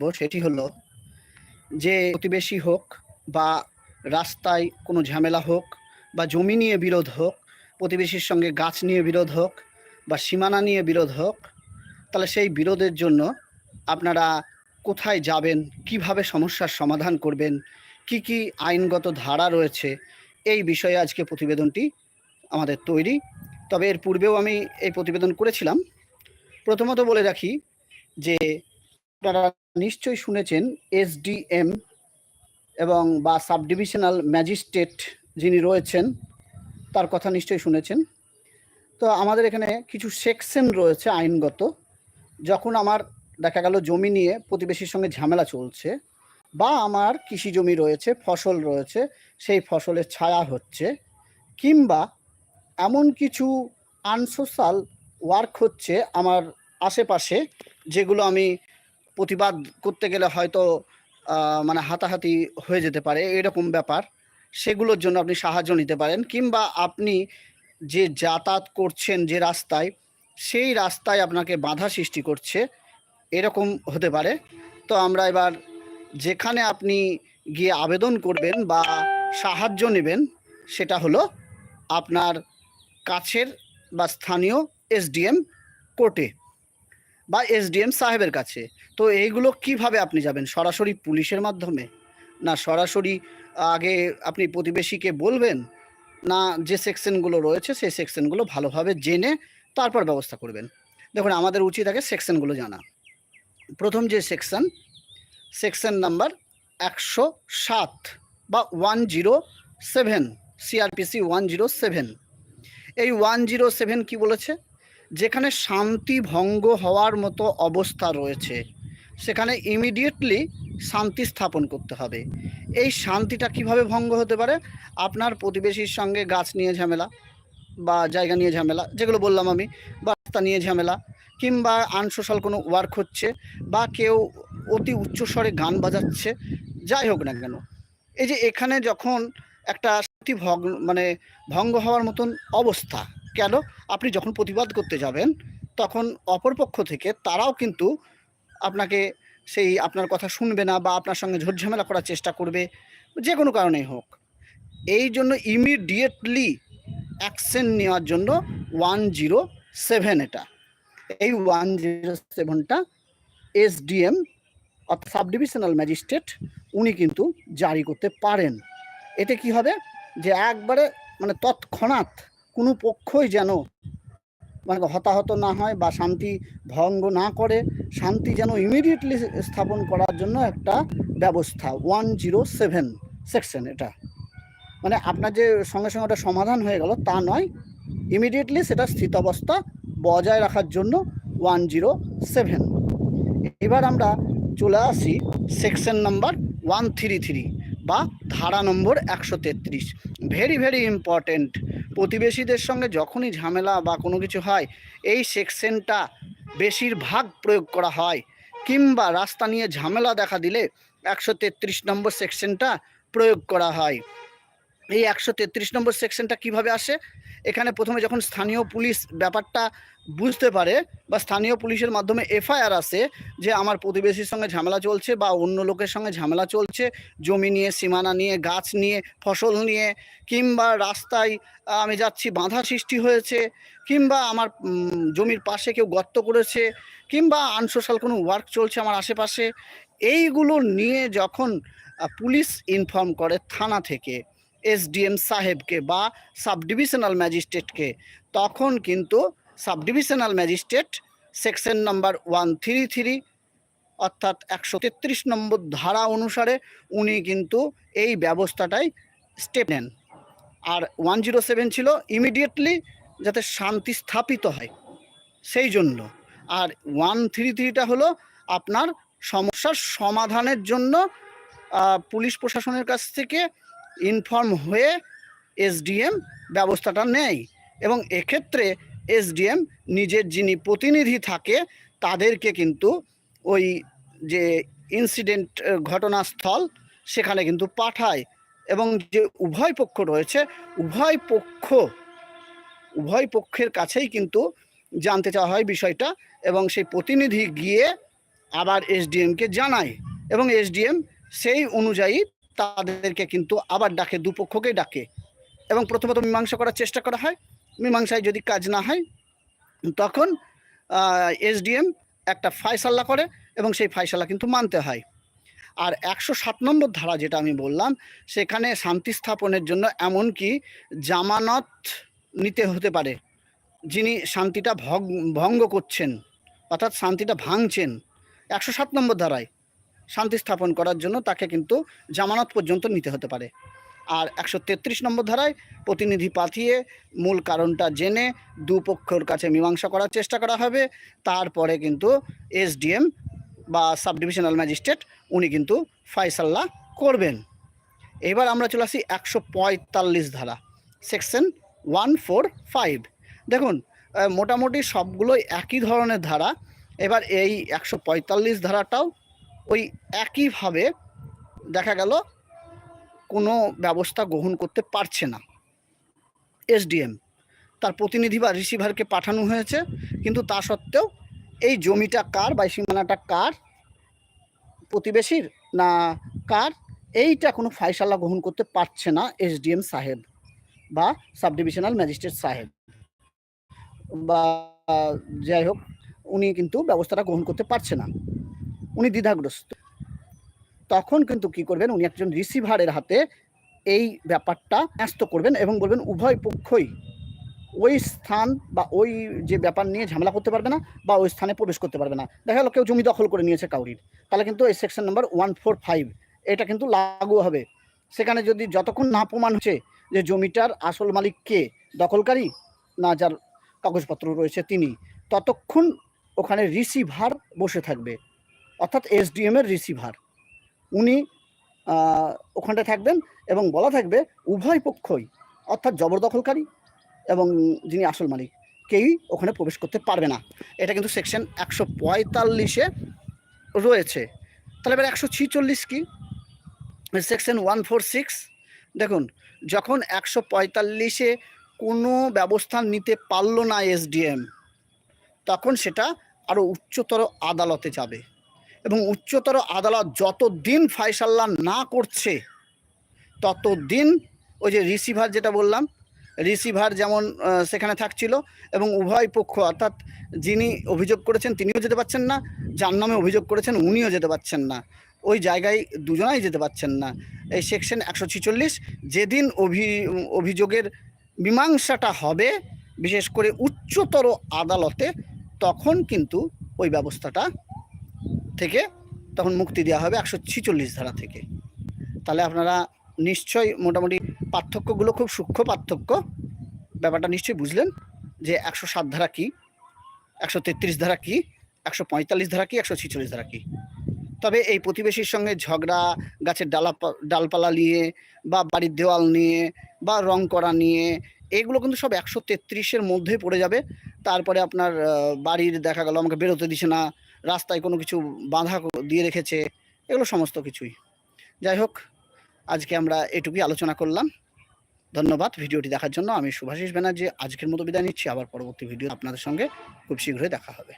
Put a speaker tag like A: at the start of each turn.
A: সেটি হলো যে প্রতিবেশী হোক বা রাস্তায় কোনো ঝামেলা হোক বা জমি নিয়ে বিরোধ হোক, প্রতিবেশীর সঙ্গে গাছ নিয়ে বিরোধ হোক বা সীমানা নিয়ে বিরোধ হোক, তাহলে সেই বিরোধের জন্য আপনারা কোথায় যাবেন, কীভাবে সমস্যার সমাধান করবেন, কি কি আইনগত ধারা রয়েছে, এই বিষয়ে আজকে প্রতিবেদনটি আমাদের তৈরি। তবে এর পূর্বেও আমি এই প্রতিবেদন করেছিলাম। প্রথমত বলে রাখি যে আপনারা নিশ্চয়ই শুনেছেন এসডিএম এবং বা সাব ডিভিশনাল ম্যাজিস্ট্রেট যিনি রয়েছেন, তার কথা নিশ্চয়ই শুনেছেন। তো আমাদের এখানে কিছু সেকশন রয়েছে আইনগত, যখন আমার দেখা গেল জমি নিয়ে প্রতিবেশীর সঙ্গে ঝামেলা চলছে বা আমার কৃষি জমি রয়েছে, ফসল রয়েছে, সেই ফসলের ছায়া হচ্ছে কিংবা এমন কিছু আনসোশাল ওয়ার্ক হচ্ছে আমার আশেপাশে যেগুলো আমি প্রতিবাদ করতে গেলে হয়তো মানে হাতাহাতি হয়ে যেতে পারে, এরকম ব্যাপার। সেগুলোর জন্য আপনি সাহায্য নিতে পারেন। কিংবা আপনি যে যাতায়াত করছেন যে রাস্তায়, সেই রাস্তায় আপনাকে বাধা সৃষ্টি করছে, এরকম হতে পারে। তো আমরা এবার যেখানে আপনি গিয়ে আবেদন করবেন বা সাহায্য নেবেন, সেটা হলো আপনার কাছের বা স্থানীয় এসডিএম কোর্টে। বা এসডিএম সাহেবের কাছে। তো এইগুলো কীভাবে আপনি যাবেন? সরাসরি পুলিশের মাধ্যমে? না সরাসরি আগে আপনি প্রতিবেশীকে বলবেন? না যে সেকশনগুলো রয়েছে সেই সেকশনগুলো ভালোভাবে জেনে তারপর ব্যবস্থা করবেন। দেখুন, আমাদের উচিত আগে সেকশনগুলো জানা। প্রথম যে সেকশন সেকশন নাম্বার একশো সাত বা one zero seven, CrPC one zero seven. এই ওয়ান জিরো সেভেন কী বলেছে? যেখানে শান্তি ভঙ্গ হওয়ার মতো অবস্থা রয়েছে, সেখানে ইমিডিয়েটলি শান্তি স্থাপন করতে হবে। এই শান্তিটা কীভাবে ভঙ্গ হতে পারে? আপনার প্রতিবেশীর সঙ্গে গাছ নিয়ে ঝামেলা বা জায়গা নিয়ে ঝামেলা, যেগুলো বললাম আমি, বা রাস্তা নিয়ে ঝামেলা, কিংবা আনসোশাল কোনো ওয়ার্ক হচ্ছে, বা কেউ অতি উচ্চস্বরে গান বাজাচ্ছে, যাই হোক না কেন। এই যে এখানে যখন একটা শান্তি ভগ মানে ভঙ্গ হওয়ার মতন অবস্থা কেন? আপনি যখন প্রতিবাদ করতে যাবেন, তখন অপরপক্ষ থেকে তারাও কিন্তু আপনাকে সেই আপনার কথা শুনবে না বা আপনার সঙ্গে ঝোরঝামেলা করার চেষ্টা করবে, যে কোনো কারণেই হোক। এই জন্য ইমিডিয়েটলি অ্যাকশন নেওয়ার জন্য ওয়ান জিরো সেভেন এটা। এই ওয়ান জিরো সেভেনটা এসডিএম অর্থাৎ সাব ডিভিশনাল ম্যাজিস্ট্রেট উনি কিন্তু জারি করতে পারেন। এতে কি হবে? যে একবারে মানে তৎক্ষণাৎ কোনো পক্ষই যেন মানে হতাহত না হয় বা শান্তি ভঙ্গ না করে, শান্তি যেন ইমিডিয়েটলি স্থাপন করার জন্য একটা ব্যবস্থা। ওয়ান জিরো সেভেন সেকশন এটা। মানে আপনার যে সঙ্গে সঙ্গে ওটা সমাধান হয়ে গেল, তা নয়। ইমিডিয়েটলি সেটা স্থিতাবস্থা বজায় রাখার জন্য ওয়ান জিরো সেভেন এবার আমরা চলে আসি section number one three three বা ধারা নম্বর একশো তেত্রিশ। ভেরি ভেরি ইম্পর্টেন্ট প্রতিবেশীদের সঙ্গে যখনই ঝামেলা বা কোনো কিছু হয়, এই সেকশনটা বেশিরভাগ প্রয়োগ করা হয়। কিংবা রাস্তা নিয়ে ঝামেলা দেখা দিলে একশো তেত্রিশ নম্বর সেকশনটা প্রয়োগ করা হয়। এই একশো তেত্রিশ নম্বর সেকশনটা কীভাবে আসে? এখানে প্রথমে যখন স্থানীয় পুলিশ ব্যাপারটা বুঝতে পারে বা স্থানীয় পুলিশের মাধ্যমে এফআইআর আসে যে আমার প্রতিবেশীর সঙ্গে ঝামেলা চলছে বা অন্য লোকের সঙ্গে ঝামেলা চলছে, জমি নিয়ে, সীমানা নিয়ে, গাছ নিয়ে, ফসল নিয়ে, কিংবা রাস্তায় আমি যাচ্ছি, বাধা সৃষ্টি হয়েছে, কিংবা আমার জমির পাশে কেউ গর্ত করেছে, কিংবা আনসোশাল কোনো ওয়ার্ক চলছে আমার আশেপাশে, এইগুলো নিয়ে যখন পুলিশ ইনফর্ম করে থানা থেকে এসডিএম সাহেবকে বা সাব ডিভিশনাল ম্যাজিস্ট্রেটকে। তখন কিন্তু sub divisional magistrate section number one three three, অর্থাৎ একশো তেত্রিশ নম্বর ধারা অনুসারে উনি কিন্তু এই ব্যবস্থাটাই স্টেপ নেন। আর ওয়ান জিরো সেভেন ছিল ইমিডিয়েটলি যাতে শান্তি স্থাপিত হয়, সেই জন্য। আর ওয়ান থ্রি থ্রিটা হলো আপনার সমস্যার সমাধানের জন্য পুলিশ প্রশাসনের কাছ থেকে ইনফর্ম হয়ে এসডিএম ব্যবস্থাটা নেয় এবং এক্ষেত্রে এসডিএম নিজের যিনি প্রতিনিধি থাকে, তাদেরকে কিন্তু ওই যে ইনসিডেন্ট ঘটনাস্থল সেখানে কিন্তু পাঠায়। এবং যে উভয় পক্ষ রয়েছে, উভয় পক্ষ, উভয় পক্ষের কাছেই কিন্তু জানতে চাওয়া হয় বিষয়টা এবং সেই প্রতিনিধি গিয়ে আবার এসডিএমকে জানায়। এবং এসডিএম সেই অনুযায়ী তাদেরকে কিন্তু আবার ডাকে, দুপক্ষকেই ডাকে। এবং প্রথমত মীমাংসা করার চেষ্টা করা হয়। মীমাংসায় যদি কাজ না হয়, তখন এসডিএম একটা ফায়সাল্লা করে এবং সেই ফায়সাল্লা কিন্তু মানতে হয়। আর একশো সাত নম্বর ধারা যেটা আমি বললাম, সেখানে শান্তি স্থাপনের জন্য এমনকি জামানত নিতে হতে পারে, যিনি শান্তিটা ভঙ্গ করছেন, অর্থাৎ শান্তিটা ভাঙছেন। একশো সাত নম্বর ধারায়। শান্তি স্থাপন করার জন্য তাকে কিন্তু জামানত পর্যন্ত নিতে হতে পারে। আর একশো তেত্রিশ নম্বর ধারায় প্রতিনিধি পাঠিয়ে মূল কারণটা জেনে দুপক্ষর কাছে মীমাংসা করার চেষ্টা করা হবে। তারপরে কিন্তু এসডিএম বা সাব ডিভিশনাল ম্যাজিস্ট্রেট উনি কিন্তু ফয়সাল্লা করবেন। এবার আমরা চলে আসি একশো পঁয়তাল্লিশ ধারা, সেকশন ওয়ান ফোর ফাইভ। দেখুন মোটামুটি সবগুলোই একই ধরনের ধারা। এবার এই একশো পঁয়তাল্লিশ ধারাটাও ওই একইভাবে দেখা গেল কোনো ব্যবস্থা গ্রহণ করতে পারছে না। এসডিএম তার প্রতিনিধি বা রিসিভারকে পাঠানো হয়েছে, কিন্তু তা সত্ত্বেও এই জমিটা কার বা সীমানাটা কার, প্রতিবেশীর না কার, এইটা কোনো ফায়সালা গ্রহণ করতে পারছে না এসডিএম সাহেব বা সাব ডিভিশনাল ম্যাজিস্ট্রেট সাহেব। বা যাই হোক, উনি কিন্তু ব্যবস্থাটা গ্রহণ করতে পারছে না। উনি দ্বিধাগ্রস্ত। তখন কিন্তু কি করবেন, উনি একজন রিসিভারের হাতে এই ব্যাপারটা ন্যস্ত করবেন এবং বলবেন, উভয় পক্ষই ওই স্থান বা ওই যে ব্যাপার নিয়ে ঝামেলা করতে পারবে না বা ওই স্থানে প্রবেশ করতে পারবে না। দেখা গেলো কেউ জমি দখল করে নিয়েছে কাউরির। তাহলে কিন্তু এই section number one four five এটা কিন্তু লাগু হবে। সেখানে যদি যতক্ষণ না প্রমাণ হচ্ছে যে জমিটার আসল মালিক কে, দখলকারী না যার কাগজপত্র রয়েছে তিনি, ততক্ষণ ওখানে রিসিভার বসে থাকবে। অর্থাৎ এসডিএম এর রিসিভার উনি ওখানটায় থাকবেন এবং বলা থাকবে উভয় পক্ষই অর্থাৎ জবরদখলকারী এবং যিনি আসল মালিক, কেউই ওখানে প্রবেশ করতে পারবে না। এটা কিন্তু সেকশন একশো পঁয়তাল্লিশে রয়েছে। তাহলে এবার একশো ছিচল্লিশ কি? সেকশন ওয়ান ফোর সিক্স দেখুন, যখন একশো পঁয়তাল্লিশে কোনো ব্যবস্থা নিতে পারল না এসডিএম, তখন সেটা আরও উচ্চতর আদালতে যাবে। এবং উচ্চতর আদালত যতদিন ফায়সাল্লা না করছে, ততদিন ওই যে রিসিভার যেটা বললাম, রিসিভার যেমন সেখানে থাকছিল এবং উভয় পক্ষ, অর্থাৎ যিনি অভিযোগ করেছেন তিনিও যেতে পারছেন না, যার নামে অভিযোগ করেছেন উনিও যেতে পারছেন না। ওই জায়গায় দুজনাই যেতে পারছেন না। এই সেকশন একশো ছিচল্লিশ, যেদিন অভি, অভিযোগের মীমাংসাটা হবে, বিশেষ করে উচ্চতর আদালতে, তখন কিন্তু ওই ব্যবস্থাটা থেকে তখন মুক্তি দেওয়া হবে একশো ছিচল্লিশ ধারা থেকে। তাহলে আপনারা নিশ্চয়ই মোটামুটি পার্থক্যগুলো খুব সূক্ষ্ম পার্থক্য। ব্যাপারটা নিশ্চয়ই বুঝলেন যে একশো সাত ধারা কী, একশো তেত্রিশ ধারা কী, একশো পঁয়তাল্লিশ ধারা কী, একশো ছিচল্লিশ ধারা কী? তবে এই প্রতিবেশীর সঙ্গে ঝগড়া, গাছের ডালা, ডালপালা নিয়ে বা বাড়ির দেওয়াল নিয়ে বা রং করা নিয়ে, এগুলো কিন্তু সব একশো তেত্রিশের মধ্যেই পড়ে যাবে। তারপরে আপনার বাড়ির দেখা গেল, আমাকে বেরোতে দিছে না রাস্তায় কোনো কিছু বাঁধা দিয়ে রেখেছে, এগুলো সমস্ত কিছুই। যাই হোক, আজকে আমরা এটুকুই আলোচনা করলাম। ধন্যবাদ ভিডিওটি দেখার জন্য। আমি শুভাশিস ব্যানার্জি, আজকের মতো বিদায় নিচ্ছি। আবার পরবর্তী ভিডিও আপনাদের সঙ্গে খুব শীঘ্রই দেখা হবে।